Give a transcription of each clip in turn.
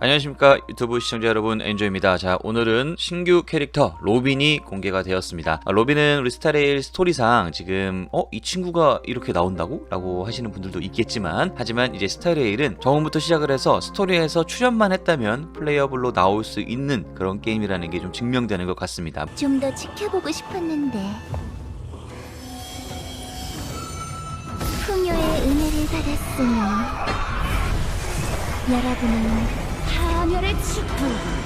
안녕하십니까 유튜브 시청자 여러분 엔조입니다. 자 오늘은 신규 캐릭터 로빈이 공개가 되었습니다. 아, 로빈은 우리 스타레일 스토리상 지금 어 이 친구가 이렇게 나온다고? 라고 하시는 분들도 있겠지만 하지만 이제 스타레일은 처음부터 시작을 해서 스토리에서 출연만 했다면 플레이어블로 나올 수 있는 그런 게임이라는 게 좀 증명되는 것 같습니다. 좀 더 지켜보고 싶었는데 풍요의 은혜를 받았으니 여러분은 파멸의 축복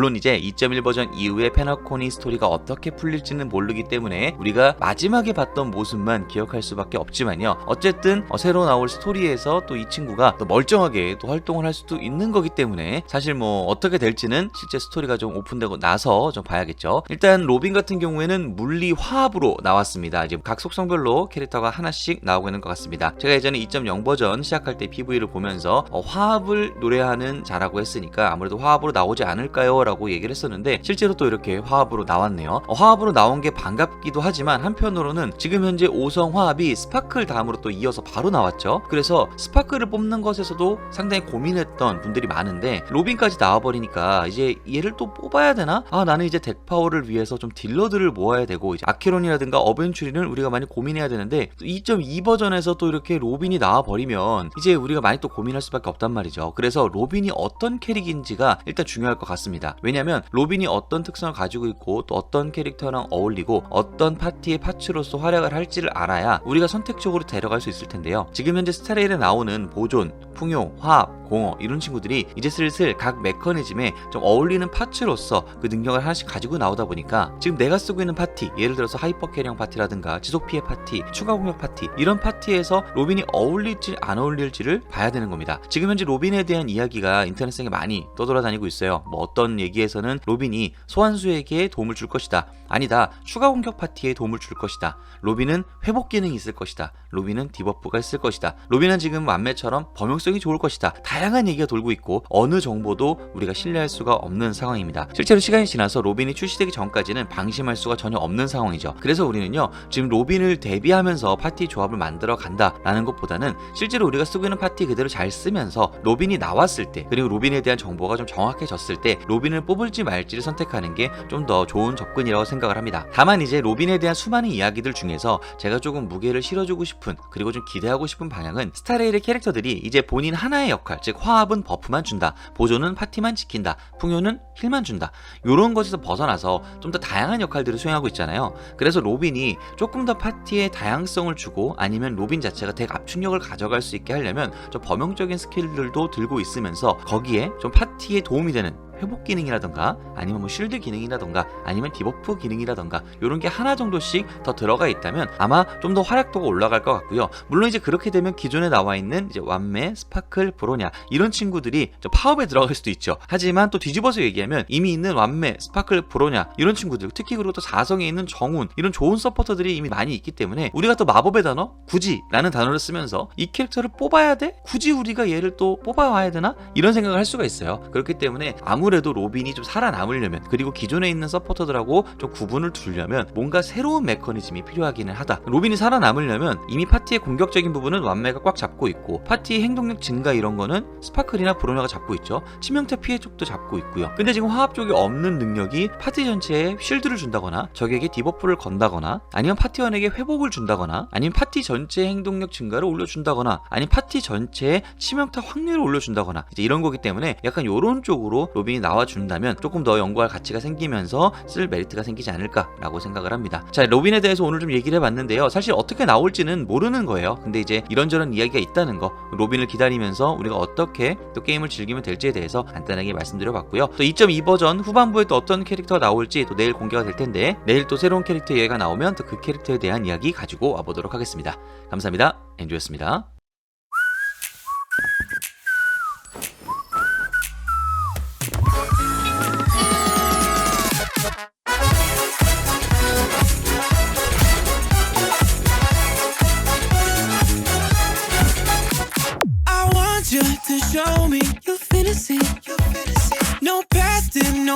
물론 이제 2.1 버전 이후의 페나코니 스토리가 어떻게 풀릴지는 모르기 때문에 우리가 마지막에 봤던 모습만 기억할 수밖에 없지만요. 어쨌든 어, 새로 나올 스토리에서 또 이 친구가 또 멀쩡하게 또 활동을 할 수도 있는 거기 때문에 사실 뭐 어떻게 될지는 실제 스토리가 좀 오픈되고 나서 좀 봐야겠죠. 일단 로빈 같은 경우에는 물리 화합으로 나왔습니다. 이제 각 속성별로 캐릭터가 하나씩 나오고 있는 것 같습니다. 제가 예전에 2.0 버전 시작할 때 PV를 보면서 어, 화합을 노래하는 자라고 했으니까 아무래도 화합으로 나오지 않을까요? 라고 얘기를 했었는데 실제로 또 이렇게 화합으로 나왔네요. 어, 화합으로 나온 게 반갑기도 하지만 한편으로는 지금 현재 5성 화합이 스파클 다음으로 또 이어서 바로 나왔죠. 그래서 스파클을 뽑는 것에서도 상당히 고민했던 분들이 많은데 로빈까지 나와버리니까 이제 얘를 또 뽑아야 되나? 아 나는 이제 덱 파워를 위해서 좀 딜러들을 모아야 되고 이제 아케론이라든가 어벤츄리는 우리가 많이 고민해야 되는데 2.2 버전에서 또 이렇게 로빈이 나와버리면 이제 우리가 많이 또 고민할 수밖에 없단 말이죠. 그래서 로빈이 어떤 캐릭인지가 일단 중요할 것 같습니다. 왜냐면 로빈이 어떤 특성을 가지고 있고 또 어떤 캐릭터랑 어울리고 어떤 파티의 파츠로서 활약을 할지를 알아야 우리가 선택적으로 데려갈 수 있을 텐데요. 지금 현재 스타레일에 나오는 보존, 풍요, 화합, 공허 이런 친구들이 이제 슬슬 각 메커니즘에 좀 어울리는 파츠로서 그 능력을 하나씩 가지고 나오다 보니까 지금 내가 쓰고 있는 파티 예를 들어서 하이퍼 캐리형 파티라든가 지속 피해 파티 추가 공격 파티 이런 파티에서 로빈이 어울릴지 안 어울릴지를 봐야 되는 겁니다. 지금 현재 로빈에 대한 이야기가 인터넷상에 많이 떠돌아다니고 있어요. 뭐 어떤 얘기에서는 로빈이 소환수에게 도움을 줄 것이다. 아니다. 추가 공격 파티에 도움을 줄 것이다. 로빈은 회복 기능이 있을 것이다. 로빈은 디버프가 있을 것이다. 로빈은 지금 완매처럼 범용성 이 좋을 것이다 다양한 얘기가 돌고 있고 어느 정보도 우리가 신뢰할 수가 없는 상황입니다. 실제로 시간이 지나서 로빈이 출시되기 전까지는 방심할 수가 전혀 없는 상황이죠. 그래서 우리는요 지금 로빈을 대비하면서 파티 조합을 만들어 간다라는 것보다는 실제로 우리가 쓰고 있는 파티 그대로 잘 쓰면서 로빈이 나왔을 때 그리고 로빈에 대한 정보가 좀 정확해졌을 때 로빈을 뽑을지 말지를 선택하는 게 좀 더 좋은 접근이라고 생각을 합니다. 다만 이제 로빈에 대한 수많은 이야기들 중에서 제가 조금 무게를 실어주고 싶은 그리고 좀 기대하고 싶은 방향은 스타레일의 캐릭터들이 이제 본인 하나의 역할 즉 화합은 버프만 준다 보조는 파티만 지킨다 풍요는 힐만 준다. 이런 것에서 벗어나서 좀 더 다양한 역할들을 수행하고 있잖아요. 그래서 로빈이 조금 더 파티에 다양성을 주고 아니면 로빈 자체가 덱 압축력을 가져갈 수 있게 하려면 좀 범용적인 스킬들도 들고 있으면서 거기에 좀 파티에 도움이 되는 회복 기능이라던가 아니면 뭐 쉴드 기능이라던가 아니면 디버프 기능이라던가 이런 게 하나 정도씩 더 들어가 있다면 아마 좀 더 활약도가 올라갈 것 같고요. 물론 이제 그렇게 되면 기존에 나와 있는 이제 완매, 스파클, 브로냐 이런 친구들이 좀 파업에 들어갈 수도 있죠. 하지만 또 뒤집어서 얘기하면 이미 있는 완매, 스파클, 브로냐 이런 친구들 특히 그리고 또 4성에 있는 정운 이런 좋은 서포터들이 이미 많이 있기 때문에 우리가 또 마법의 단어 굳이라는 단어를 쓰면서 이 캐릭터를 뽑아야 돼? 굳이 우리가 얘를 또 뽑아와야 되나? 이런 생각을 할 수가 있어요. 그렇기 때문에 아무 래도 로빈이 좀 살아남으려면 그리고 기존에 있는 서포터들하고 좀 구분을 두려면 뭔가 새로운 메커니즘이 필요하기는 하다. 로빈이 살아남으려면 이미 파티의 공격적인 부분은 완매가 꽉 잡고 있고 파티의 행동력 증가 이런 거는 스파클이나 브로나가 잡고 있죠. 치명타 피해 쪽도 잡고 있고요. 근데 지금 화합 쪽이 없는 능력이 파티 전체에 쉴드를 준다거나 적에게 디버프를 건다거나 아니면 파티원에게 회복을 준다거나 아니면 파티 전체 행동력 증가를 올려준다거나 아니면 파티 전체의 치명타 확률을 올려준다거나 이제 이런 거기 때문에 약간 요런 쪽으로 로빈이 나와준다면 조금 더 연구할 가치가 생기면서 쓸 메리트가 생기지 않을까라고 생각을 합니다. 자 로빈에 대해서 오늘 좀 얘기를 해봤는데요. 사실 어떻게 나올지는 모르는 거예요. 근데 이제 이런저런 이야기가 있다는 거 로빈을 기다리면서 우리가 어떻게 또 게임을 즐기면 될지에 대해서 간단하게 말씀드려봤고요. 또 2.2 버전 후반부에 또 어떤 캐릭터가 나올지 또 내일 공개가 될 텐데 내일 또 새로운 캐릭터 이야기가 나오면 또 그 캐릭터에 대한 이야기 가지고 와보도록 하겠습니다. 감사합니다. 엔조였습니다.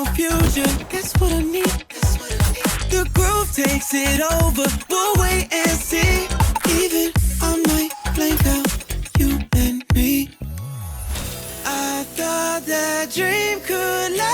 confusion. That's what I need. That's what I need. The groove takes it over. We'll wait and see. Even I might blank out you and me. I thought that dream could last.